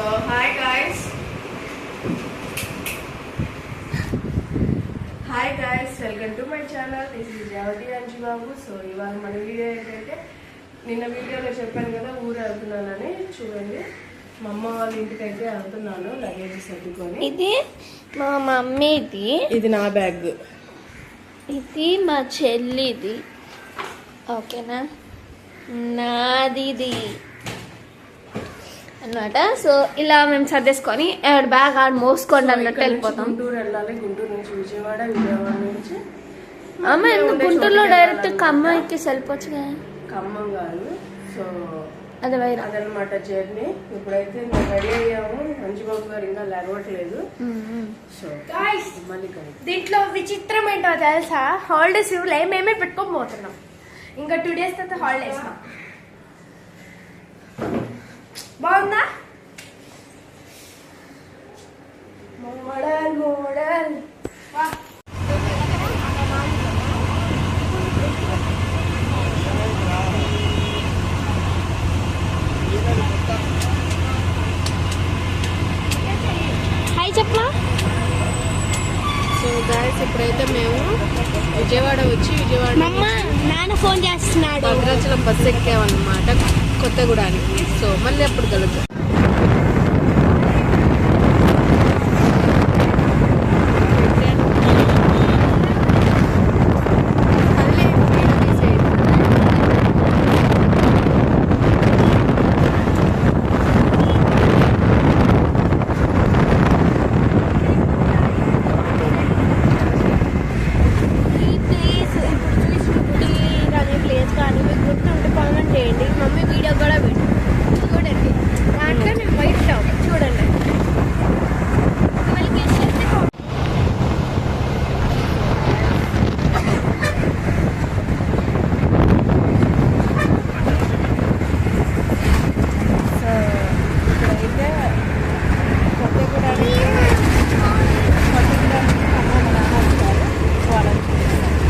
So hi guys hi guys welcome to my channel this is Javathi Anju Babu so ఇవాళ మన video ఏంటంటే నిన్న వీడియోలో చెప్పాను కదా ఊరు వెళ్తున్నానని చూడండి. మా అమ్మ వాళ్ళ ఇంటికి అయితే వెళ్తున్నాను లగేజ్ సర్దుకొని. ఇది మా మమ్మీది ఇది. నా బ్యాగ్ ఇది మా చెల్లిది. ఓకేనా? నాది ఇది అన్నమాట. సో ఇలా మేము సర్దేసుకొని ఎవరి బ్యాగ్ ఆడ మోసుకోండి అన్నట్టు వెళ్ళిపోతాం. గుంటూరు వెళ్ళాలి. గుంటూరు నుంచి విజయవాడ విజయవాడ నుంచి అమ్మ ఎందుకు ఉండే గుంటూరులో డైరెక్ట్ వెళ్ళాలన్నమాట. ఖమ్మం ఎక్కి వెళ్ళిపోవచ్చు కదా. ఖమ్మం కాదు. సో అది వైరా. అదనమాట జర్నీ. ఇప్పుడైతే మేము రెడీ అయ్యాము. మంజుబాబు గారు ఇంకా లేవట్లేదు. సో. దీంట్లో విచిత్రం ఏంటో తెలుసా? హాలిడేస్ ఇవ్వలే. మేమే పెట్టుకొని పోతున్నాం. ఇంకా టూ డేస్ తర్వాత హాలిడేస్ బాగుందా మోడల్ మోడల్ హాయ్ చెప్పలా ఇప్పుడైతే మేము విజయవాడ వచ్చి విజయవాడ నాన్న ఫోన్ చేస్తున్నాడు. భద్రాచలం బస్సు ఎక్కామన్నమాట కొత్తగూడానికి సో మళ్ళీ అప్పుడు కలుద్దాం ఈ ప్లేస్ ఇప్పుడు చూసినప్పుడు అనే ప్లేస్ కానీ మీకు గుర్తుంటే కామెంట్ చేయండి మమ్మీ వీడియో కూడా పెట్టు చూడండి దాంట్లో నేను వైట్ టాప్ చూడండి మళ్ళీ guess చేస్తే సో ఇప్పుడైతే కొత్తగూడానికి కొత్తగూడానికి ఖమ్మం రాస్తారు వాళ్ళని చూపిస్తాను.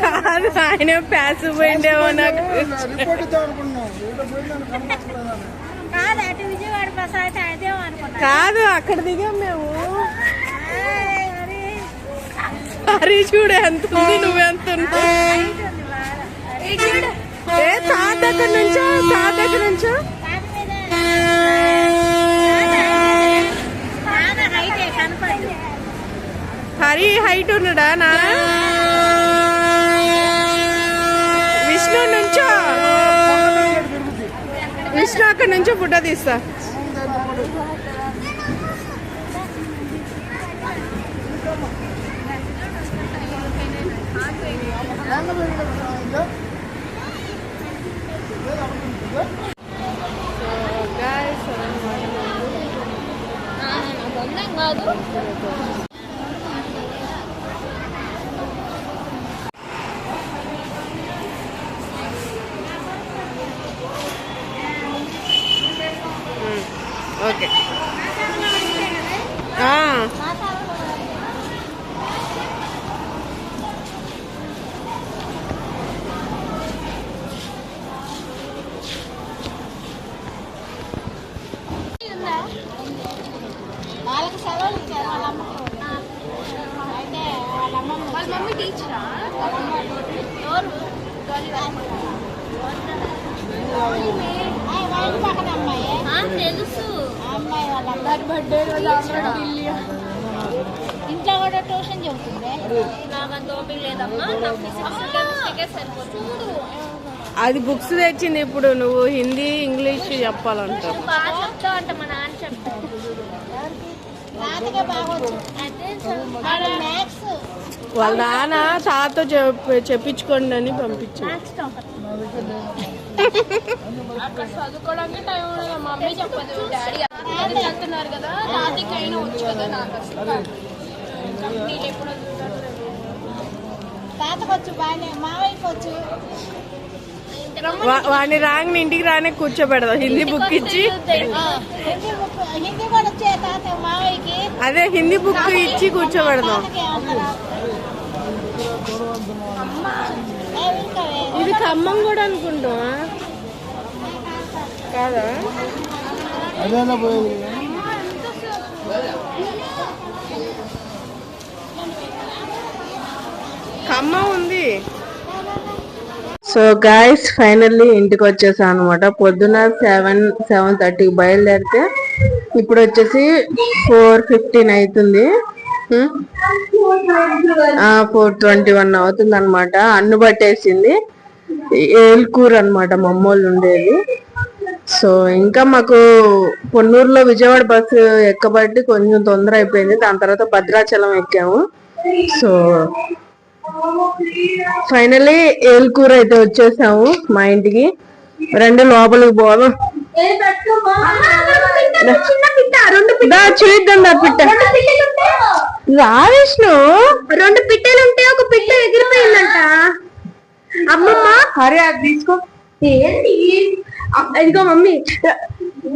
కాదు ఆయన ప్యాస్ పోయిండేమో నాకు కాదు అక్కడ దిగాం మేము. హరి. చూడు ఎంత ఉంది నువ్వెంత ఏ తాత దగ్గర నుంచో? తాత దగ్గర నుంచో? హరి హైట్ ఉన్నాడా నా విష్ణు నుంచో. విష్ణు అక్కడ నుంచో ఫోటో తీస్తా. కాదు ఓకే వాళ్ళకి సెలవులు ఇచ్చారు వాళ్ళ అమ్మకు అయితే వాళ్ళ అమ్మమ్మ వాళ్ళ మమ్మీ టీచరా ఎవరు పక్కన అమ్మాయి తెలుసు అమ్మాయి వాళ్ళందరి బర్త్డే ఇంట్లో కూడా ట్యూషన్ చెబుతుంది అది బుక్స్ తెచ్చింది ఇప్పుడు నువ్వు హిందీ ఇంగ్లీష్ చెప్పాలంటావు. బాగా చెప్తా అంటే మా నాన్న చెప్తాడు వాళ్ళ నాన్న తాత చెప్పించుకోండి అని పంపించాడు మ్యాథ్స్ టాపర్ అక్కడ చదువుకోవడానికి టైం ఉండదు. మమ్మీ చెప్పదు డాడీ అది వెళ్తున్నారు కదా తాతకి అయినా వచ్చు కదా నాకు బాగానే మావయ్యకి వాడిని రాంగ్ ఇంటికి రానే కూర్చోబెడదాం. హిందీ బుక్ ఇచ్చి అదే హిందీ బుక్ ఇచ్చి కూర్చోబెడదాం? ఇది ఖమ్మం కూడా అనుకుంటావా? కాదా? ఖమ్మం ఉంది. సో గాయస్ ఫైనల్లీ ఇంటికి వచ్చేసా అనమాట పొద్దున సెవెన్ సెవెన్ థర్టీకి బయలుదేరితే ఇప్పుడు వచ్చేసి ఫోర్ ఫిఫ్టీన్ అవుతుంది ఫోర్ ట్వంటీ వన్ అవుతుంది అనమాట అన్ను పట్టేసింది. ఏల్కూర్ అనమాట మమ్మోళ్ళు ఉండేది. సో ఇంకా మాకు పొన్నూరులో విజయవాడ బస్సు ఎక్కబట్టి కొంచెం తొందర అయిపోయింది. దాని తర్వాత భద్రాచలం ఎక్కాము. సో ఫైనలీ ఏల్కూర అయితే వచ్చేసాము మా ఇంటికి. రెండు లోపలికి పోదాం. చూద్దాం దా పిట్ట. రా విష్ణు. రెండు పిట్టలు ఉంటే ఒక పిట్ట ఎగిరిపోయిందంట. అమ్మమ్మ. అరే అది తీసుకో. ఏంటి? ఇదిగో మమ్మీ.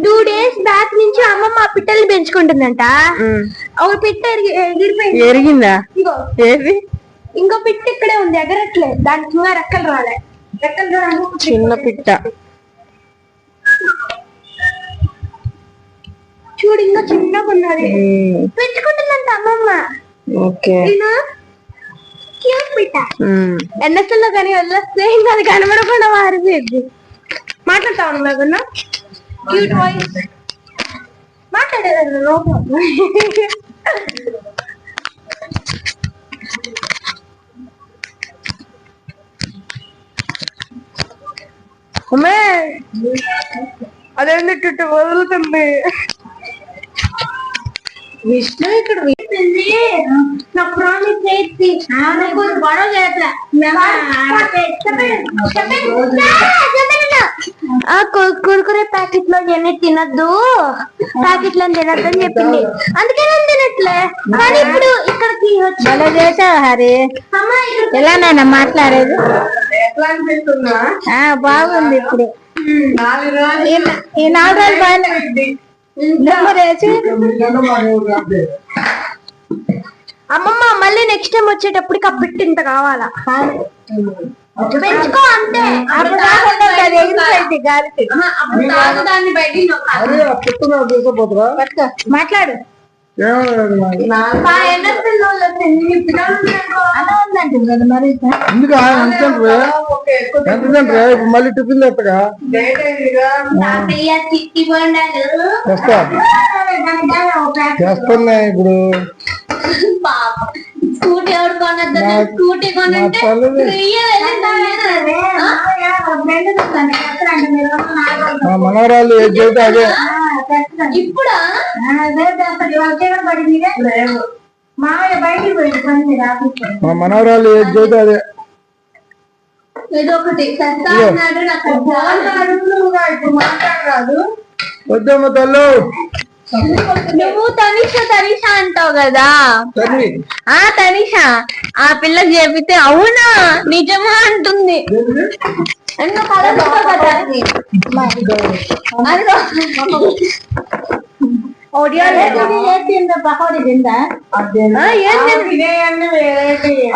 టూ డేస్ బ్యాక్ నుంచి అమ్మమ్మ ఆ పిట్టల్ని పెంచుకుంటుందంట. ఒక పిట్ట ఎగిరిపోయింది. ఎరిగిందా? ఏది? ఇంకో పిట్ట ఇక్కడే ఉంది ఎగరట్లేదు దానికి ఇంకా రెక్కలు రాలే. రెక్కలు రావడానికి చిన్న పిట్ట. చూడు ఇంకా చిన్నగా ఉన్నది. పెంచుకుంటుందంట అమ్మమ్మ. ఓకే. క్యూట్ పిట్ట. ఎన్ఎస్ఎల్లో కానీ వదిలేస్తే ఇంకా అది కనబడకుండా మారిపోయింది. మాట్లాడతా ఉన్నా క్యూట్ వాయిస్. మాట్లాడేదాన్ని లోపల അമ്മേ അതെന്നിട്ടിട്ട് വെറുതെ വിഷ്ണു ఇక్కడ నా ప్రామిస్ చేసి నాకు గొడవ చేయట్లే ఆ కురుకురే ప్యాకెట్లో ఎన్ని తినద్దు. ప్యాకెట్లో తినద్దు అని చెప్పింది. అందుకే నేను తినట్లే. కానీ ఇప్పుడు ఇక్కడికి వచ్చి చేసావు హరి. అమ్మ ఇక్కడ ఎలా నాన్న మాట్లాడేది? బాగుంది ఇప్పుడు. నాలుగు రోజులు ఈ నాలుగు రోజులు వేసి అమ్మమ్మ మళ్ళీ నెక్స్ట్ టైం వచ్చేటప్పటికి ఆ పిట్టి ఇంత కావాలా? పెంచుకో అంతే. మాట్లాడు. మళ్ళీ టిఫిన్ తెత్తగా చేస్తున్నా ఇప్పుడు. పాపం. స్కూటీ ఎవరు కొనద్దు? స్కూటీ కొనంటే మనవరాలు అదే. ఇప్పుడా? మా మనవరాలు ఏది చెబితే అదే. ఏదో ఒకటి. సత్తా అన్నాడు నాకు. ఇప్పుడు మాట్లాడరాదు. వద్దమ్మ తల్లు. నువ్వు తనిష తనిష అంటావు కదా? ఆ తనిష. ఆ పిల్ల చెబితే అవునా? నిజమా అంటుంది.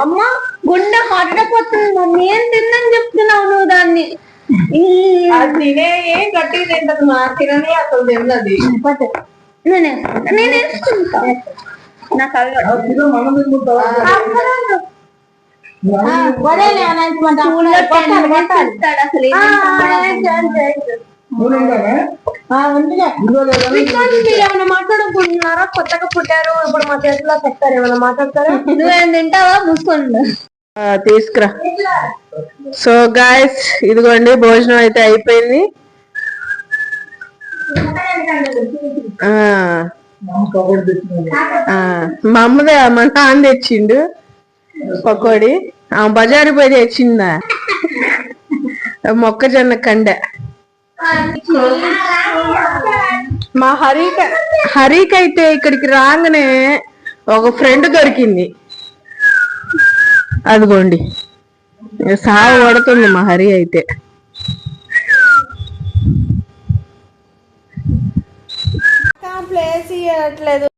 అమ్మ గుండె కొట్టపోతుంది మమ్మీ. ఏం తిందని చెప్తున్నావు నువ్వు దాన్ని? తినే ఏం గట్టి తింటది మా తినని అసలు తిన్నది నేనే నేను వేసుకుంటా నాకు ఏమైనా మాట్లాడుకుంటున్నారా కొత్తగా పుట్టారు ఇప్పుడు మా చేతిలో చెప్తారు ఏమైనా మాట్లాడతారా నువ్వేం తింటావా మూసుకోండి తీసుకురా సో గాయస్ ఇదిగోండి భోజనం అయితే అయిపోయింది ఆ. మా అమ్మదే మా నాన్న తెచ్చిండు పకోడి. ఆ బజారు పోయి తెచ్చిందా? మొక్కజొన్న కండె. మా హరిక హరిక అయితే ఇక్కడికి రాగానే ఒక ఫ్రెండ్ దొరికింది. అదిగోండి. సాగు పడుతుంది మా హరి అయితే. ప్లేస్ ఇవ్వట్లేదు